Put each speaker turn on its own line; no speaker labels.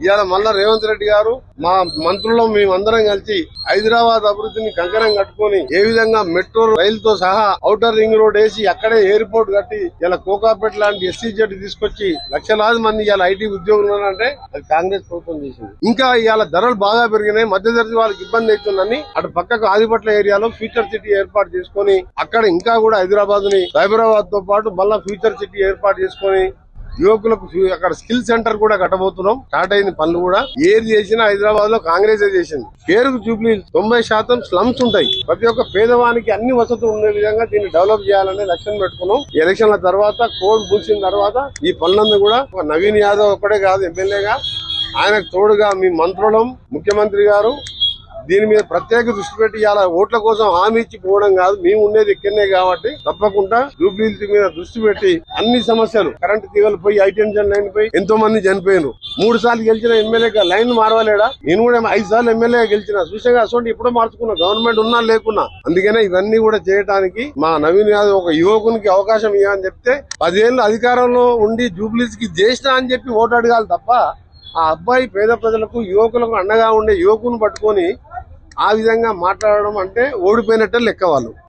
ఇవాళ మళ్ళా రేవంత్ రెడ్డి గారు మా మంత్రులు మేమందరం కలిసి హైదరాబాద్ అభివృద్ధిని కంకరం కట్టుకొని ఏ విధంగా మెట్రో రైలుతో సహా ఔటర్ రింగ్ రోడ్ వేసి అక్కడే ఎయిర్పోర్ట్ కట్టి ఇలా కోకాపేట లాంటి ఎస్సీ జెడ్ తీసుకొచ్చి లక్షలాది మంది ఇవాళ ఐటీ ఉద్యోగులు ఉన్నారంటే అది కాంగ్రెస్ ప్రభుత్వం చేసింది. ఇంకా ఇవాళ ధరలు బాగా పెరిగినాయి మధ్యతరగతి వాళ్ళకి ఇబ్బంది అవుతుందని అటు పక్కకు ఆదిపట్ల ఏరియాలో ఫ్యూచర్ సిటీ ఏర్పాటు చేసుకొని అక్కడ ఇంకా కూడా హైదరాబాద్ని సైబరాబాద్తో పాటు మళ్ళా ఫ్యూచర్ సిటీ ఏర్పాటు చేసుకొని యువకులకు అక్కడ స్కిల్ సెంటర్ కూడా కట్టబోతున్నాం. స్టార్ట్ అయిన పనులు కూడా. ఏది చేసినా హైదరాబాద్లో కాంగ్రెస్ చేసింది. పేరుకు జూబ్లీ తొంభై శాతం స్లమ్స్ ఉంటాయి. ప్రతి ఒక్క పేదవానికి అన్ని వసతులు ఉండే విధంగా దీన్ని డెవలప్ చేయాలనే లక్ష్యం పెట్టుకున్నాం. ఎలక్షన్ల తర్వాత కోడ్ పూసిన తర్వాత ఈ పనులందు కూడా ఒక నవీన్ యాదవ్ ఒక్కడే కాదు ఎమ్మెల్యేగా. ఆయనకు తోడుగా మీ మంత్రులం ముఖ్యమంత్రి గారు. దీని మీద ప్రత్యేక దృష్టి పెట్టి ఇవాళ ఓట్ల కోసం హామీ ఇచ్చి పోవడం కాదు. మేము ఉండేది ఇక్కడనే కాబట్టి తప్పకుండా జూబ్లీహిల్స్ మీద దృష్టి పెట్టి అన్ని సమస్యలు కరెంట్ తీగలు పోయి హైటెన్షన్ లైన్ పోయి ఎంతో మంది చనిపోయారు మూడు సార్లు గెలిచిన ఎమ్మెల్యేగా లైన్ మారవలేడా? నేను కూడా ఐదు సార్లు ఎమ్మెల్యే గెలిచిన. చూసాగా అసలు ఇప్పుడు మార్చుకున్నా. గవర్నమెంట్ ఉన్నా లేకున్నా. అందుకనే ఇవన్నీ కూడా చేయడానికి మా నవీన్ యాదవ్ ఒక యువకునికి అవకాశం ఇవ్వని చెప్తే పదేళ్ళు అధికారంలో ఉండి జూబ్లీస్కి చేసినా అని చెప్పి ఓటు అడగాలి తప్ప ఆ అబ్బాయి పేద ప్రజలకు యువకులకు అండగా ఉండే యువకుని పట్టుకొని ఆ విధంగా మాట్లాడడం అంటే ఓడిపోయినట్టే లెక్క వాళ్ళు.